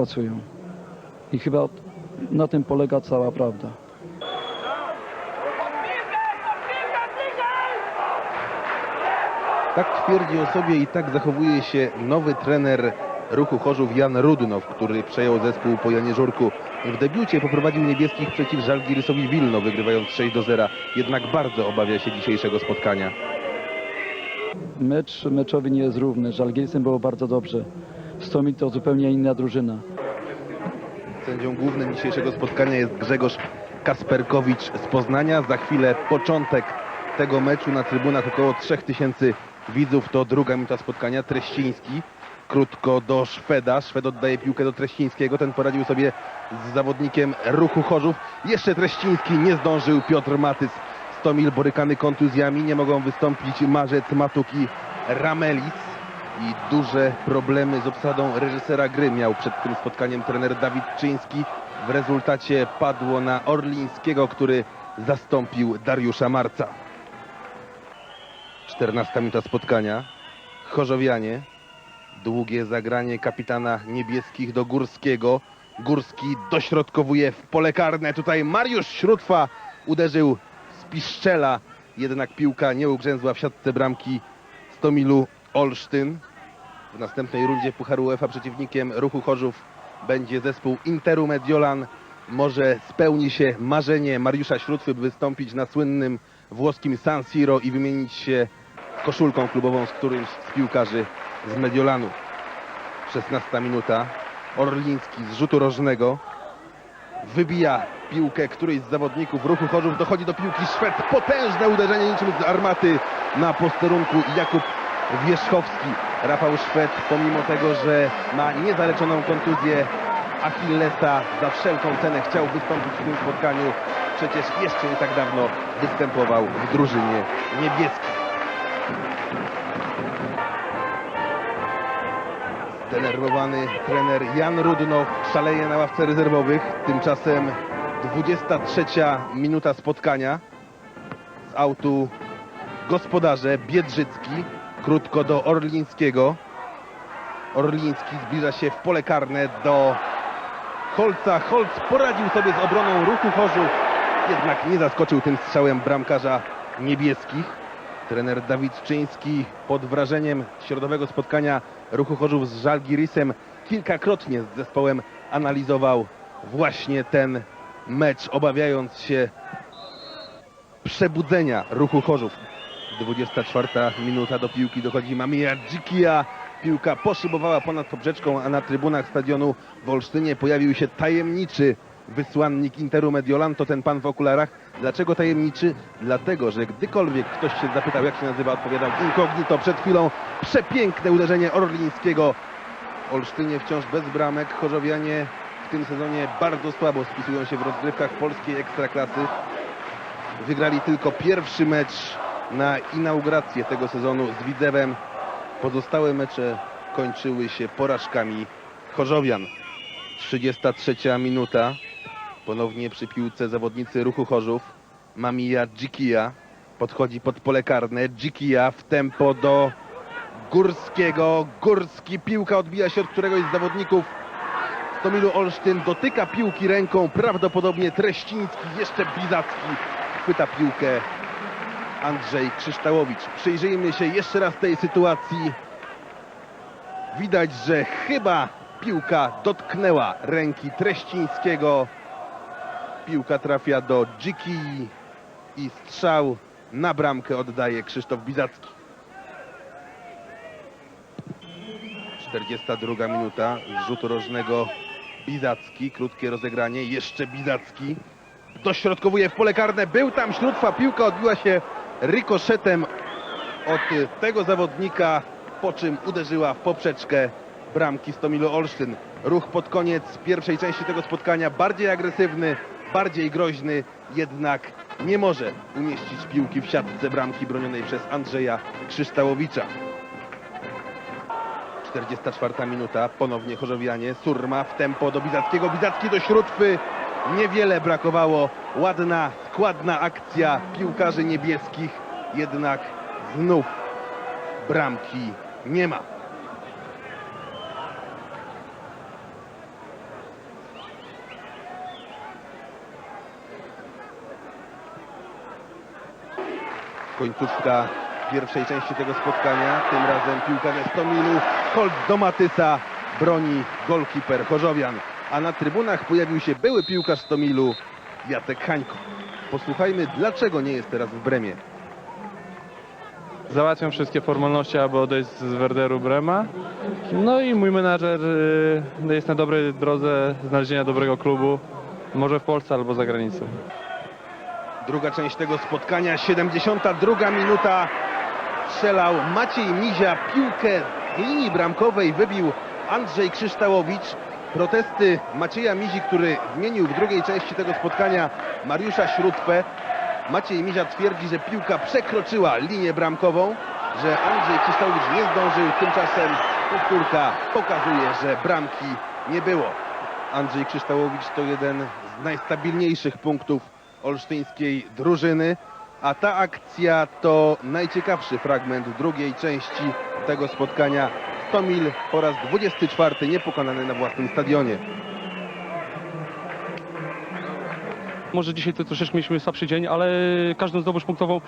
pracują. I chyba na tym polega cała prawda. Tak twierdzi o sobie i tak zachowuje się nowy trener ruchu Chorzów Jan Rudnow, który przejął zespół po Janie Żurku. W debiucie poprowadził niebieskich przeciw Żalgirisowi Wilno, wygrywając 6 do 0. Jednak bardzo obawia się dzisiejszego spotkania. Mecz meczowy nie jest równy. Żalgirisem było bardzo dobrze. Stomil to zupełnie inna drużyna. Sędzią głównym dzisiejszego spotkania jest Grzegorz Kasperkowicz z Poznania. Za chwilę początek tego meczu na trybunach około 3000 widzów. To druga minuta spotkania. Treściński krótko do Szweda. Szwed oddaje piłkę do Treścińskiego. Ten poradził sobie z zawodnikiem ruchu Chorzów. Jeszcze Treściński nie zdążył. Piotr Matys, Stomil borykany kontuzjami. Nie mogą wystąpić Marzec, Matuk i Ramelis. I duże problemy z obsadą reżysera gry miał przed tym spotkaniem trener Dawid Czyński. W rezultacie padło na Orlińskiego, który zastąpił Dariusza Marca. 14 minuta spotkania. Chorzowianie. Długie zagranie kapitana niebieskich do Górskiego. Górski dośrodkowuje w pole karne. Tutaj Mariusz Śrótwa uderzył z piszczela. Jednak piłka nie ugrzęzła w siatce bramki Stomilu Olsztyn. W następnej rundzie Pucharu UEFA przeciwnikiem ruchu Chorzów będzie zespół Interu Mediolan. Może spełni się marzenie Mariusza Śrótwy, by wystąpić na słynnym włoskim San Siro i wymienić się koszulką klubową z którymś z piłkarzy z Mediolanu. 16 minuta. Orliński z rzutu rożnego wybija piłkę któryś z zawodników ruchu Chorzów. Dochodzi do piłki Szwed. Potężne uderzenie niczym z armaty na posterunku Jakub Wierzchowski. Rafał Szwed, pomimo tego, że ma niezaleczoną kontuzję Achillesa, za wszelką cenę chciał wystąpić w tym spotkaniu. Przecież jeszcze nie tak dawno występował w drużynie niebieskiej. Zdenerwowany trener Jan Rudno szaleje na ławce rezerwowych. Tymczasem 23 minuta spotkania z autu gospodarze Biedrzycki. Krótko do Orlińskiego. Orliński zbliża się w pole karne do Holca. Holc poradził sobie z obroną ruchu Chorzów, jednak nie zaskoczył tym strzałem bramkarza niebieskich. Trener Dawid Czyński pod wrażeniem środowego spotkania ruchu Chorzów z Żalgirisem kilkakrotnie z zespołem analizował właśnie ten mecz, obawiając się przebudzenia ruchu Chorzów. 24 minuta do piłki dochodzi Mamija Dzikija. Piłka poszybowała ponad poprzeczką, a na trybunach stadionu w Olsztynie pojawił się tajemniczy wysłannik Interu Mediolan, to ten pan w okularach. Dlaczego tajemniczy? Dlatego, że gdykolwiek ktoś się zapytał, jak się nazywa, odpowiadał incognito. Przed chwilą przepiękne uderzenie Orlińskiego. Olsztynie wciąż bez bramek. Chorzowianie w tym sezonie bardzo słabo spisują się w rozgrywkach polskiej ekstraklasy. Wygrali tylko pierwszy mecz na inaugurację tego sezonu z Widzewem. Pozostałe mecze kończyły się porażkami Chorzowian. 33 minuta. Ponownie przy piłce zawodnicy ruchu Chorzów. Mamija Dzikija podchodzi pod pole karne. Dzikija w tempo do Górskiego. Górski piłka odbija się od któregoś z zawodników Stomilu Olsztyn. Dotyka piłki ręką. Prawdopodobnie Treściński. Jeszcze Bizacki chwyta piłkę Andrzej Krzyształowicz. Przyjrzyjmy się jeszcze raz tej sytuacji. Widać, że chyba piłka dotknęła ręki Treścińskiego. Piłka trafia do Dziki i strzał na bramkę oddaje Krzysztof Bizacki. 42 minuta rzutu rożnego Bizacki. Krótkie rozegranie. Jeszcze Bizacki. Dośrodkowuje w pole karne. Był tam śródfa. Piłka odbiła się rykoszetem od tego zawodnika, po czym uderzyła w poprzeczkę bramki Stomilu Olsztyn. Ruch pod koniec pierwszej części tego spotkania bardziej agresywny, bardziej groźny, jednak nie może umieścić piłki w siatce bramki bronionej przez Andrzeja Krzyształowicza. 44 minuta, ponownie Chorzowianie, Surma w tempo do Bizackiego, Bizacki do Śródwy, niewiele brakowało, Ładna, składna akcja piłkarzy niebieskich, jednak znów bramki nie ma. Końcówka pierwszej części tego spotkania. Tym razem piłka ze Holt do Matysa broni golkiper Chorzowian. A na trybunach pojawił się były piłkarz Stomilu Jacek Hańko. Posłuchajmy, dlaczego nie jest teraz w Bremie. Załatwiam wszystkie formalności, aby odejść z Werderu Brema. No i mój menadżer y, jest na dobrej drodze znalezienia dobrego klubu, może w Polsce albo za granicą. Druga część tego spotkania, 72 minuta. Strzelał Maciej Mizia, piłkę z linii bramkowej wybił Andrzej Krzyształowicz. Protesty Macieja Mizi, który zmienił w drugiej części tego spotkania Mariusza Śródpę. Maciej Mizia twierdzi, że piłka przekroczyła linię bramkową, że Andrzej Krzyształowicz nie zdążył. Tymczasem powtórka pokazuje, że bramki nie było. Andrzej Krzyształowicz to jeden z najstabilniejszych punktów olsztyńskiej drużyny, a ta akcja to najciekawszy fragment drugiej części tego spotkania. Stomil po raz 24 niepokonany na własnym stadionie. Może dzisiaj to troszeczkę mieliśmy słabszy dzień, ale każdą zdobycz punktową